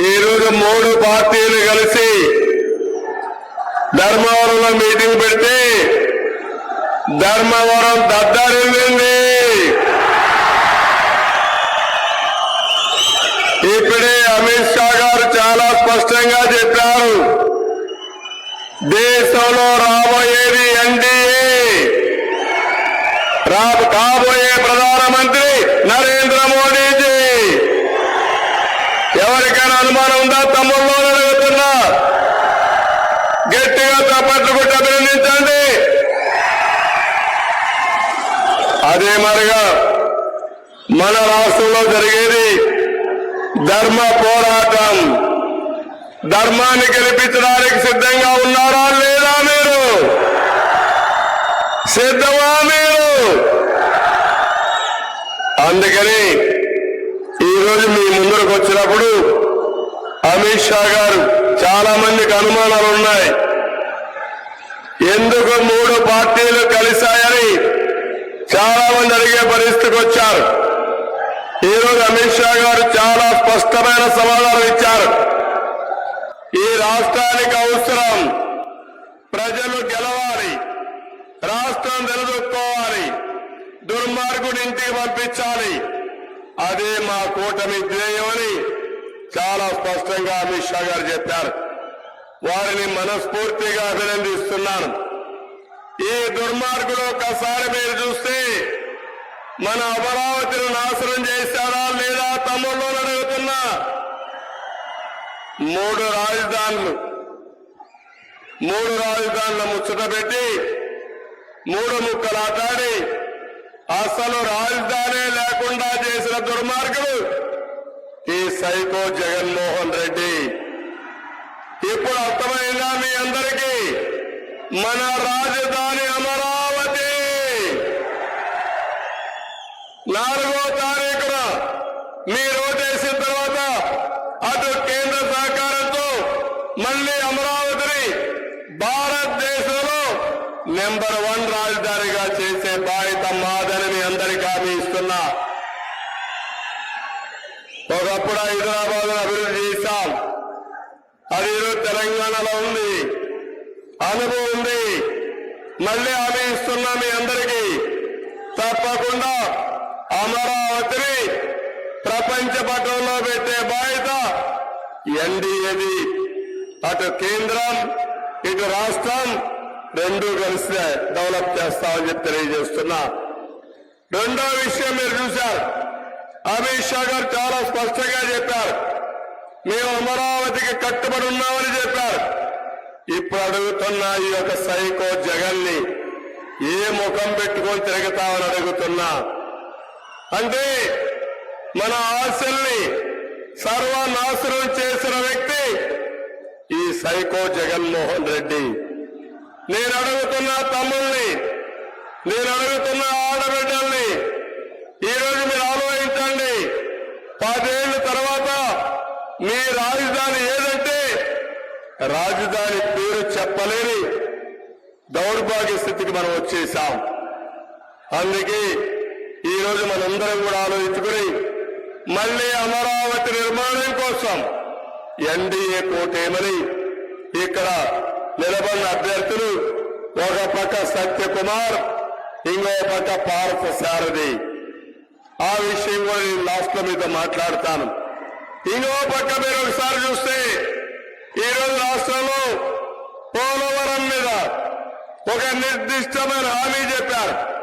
ఈరోజు మూడు పార్టీలు కలిసి ధర్మవరంలో మీటింగ్ పెడితే ధర్మవరం దద్దరిల్లింది. ఇప్పుడే అమిత్ షా గారు చాలా స్పష్టంగా చెప్పారు. దేశంలో రాబోయేది ఎన్డీఏ. రా కాబోయే ప్రధానమంత్రి నరేంద్ర మోడీజీ ఎవరికైనా అనుమానం ఉందా? తమ్ముళ్ళు అడుగుతున్నా గట్టిగా చప్పట్లు కొట్టి అభినందించండి. అదే మరిగా మన రాష్ట్రంలో జరిగేది ధర్మ పోరాటం. ధర్మాన్ని గెలిపించడానికి సిద్ధంగా ఉన్నారా లేదా మీరు? సిద్ధమా మీరు? అందుకని వచ్చినప్పుడు అమిత్ షా గారు చాలా మందికి అనుమానాలు ఉన్నాయి. ఎందుకు మూడు పార్టీలు కలిశాయని చాలా మంది అడిగే పరిస్థితికి వచ్చారు. ఈరోజు అమిత్ షా గారు చాలా స్పష్టమైన సమాధానం ఇచ్చారు. ఈ రాష్ట్రానికి అవసరం ప్రజలు గెలవాలి రాష్ట్రం నిలదొక్కోవాలి దుర్మార్గుడి ఇంటికి పంపించాలి. అదే మా కూటమి ధ్యేయమని చాలా స్పష్టంగా అమిత్ షా గారు చెప్పారు. వారిని మనస్ఫూర్తిగా అభినందిస్తున్నాను. ఈ దుర్మార్గులు ఒకసారి మీరు చూస్తే మన అమరావతిని నాశనం చేశారా లేదా తమ్ముళ్ళు అడుగుతున్నా. మూడు రాజధానులు మూడు రాజధానుల ముచ్చట పెట్టి మూడు ముక్కలు ఆటాడి అసలు రాజధాని లేకుండా చేసిన దుర్మార్గుడు ఈ సైకో జగన్మోహన్ రెడ్డి. ఇప్పుడు అర్థమైందా మీ అందరికీ? మన రాజధాని అమరావతి. నాలుగో తారీఖున మీరు ఓటేసిన తర్వాత అటు కేంద్ర సహకారంతో మళ్ళీ అమరావతి నెంబర్ వన్ రాజధానిగా చేసే బాధ్యత మాదని మీ అందరికీ హామీ ఇస్తున్నా. ఒకప్పుడు హైదరాబాద్ అభివృద్ధి చేశాం. అది ఈరోజు తెలంగాణలో ఉంది. అనుభవం ఉంది. మళ్ళీ హామీ ఇస్తున్నా మీ అందరికీ. తప్పకుండా అమరావతిని ప్రపంచ పటంలో పెట్టే బాధ్యత ఎన్డీఏది. అటు కేంద్రం ఇటు రాష్ట్రం రెండు కలిసి డెవలప్ చేస్తామని చెప్పి తెలియజేస్తున్నా. రెండో విషయం మీరు చూశారు. అమిత్ షా గారు చాలా స్పష్టంగా చెప్పారు. మేము అమరావతికి కట్టుబడి ఉన్నామని చెప్పారు. ఇప్పుడు అడుగుతున్న ఈ యొక్క సైకో జగన్ని ఏ ముఖం పెట్టుకొని తిరుగుతామని అడుగుతున్నా. అంటే మన ఆశల్ని సర్వనాశనం చేసిన వ్యక్తి ఈ సైకో జగన్మోహన్ రెడ్డి. నేను అడుగుతున్న తమ్ముల్ని నేను అడుగుతున్న ఆడబిడ్డల్ని ఈరోజు మీరు ఆలోచించండి. పదేళ్ళ తర్వాత మీ రాజధాని ఏదంటే రాజధాని పేరు చెప్పలేని దౌర్భాగ్య స్థితికి మనం వచ్చేసాం అందుకే ఈరోజు మనందరం కూడా ఆలోచించుకుని మళ్ళీ అమరావతి నిర్మాణం కోసం ఎన్డీఏ కోటేమని ఇక్కడ నిలబడిన అభ్యర్థులు ఒక పక్క సత్యకుమార్ ఇంకో పక్క పార్థ సారథి. ఆ విషయం కూడా నేను లాస్ట్లో మీతో మాట్లాడతాను. ఇంకో పక్క మీరు ఒకసారి చూస్తే ఈరోజు రాష్ట్రంలో పోలవరం మీద ఒక నిర్దిష్టమైన హామీ చెప్పారు.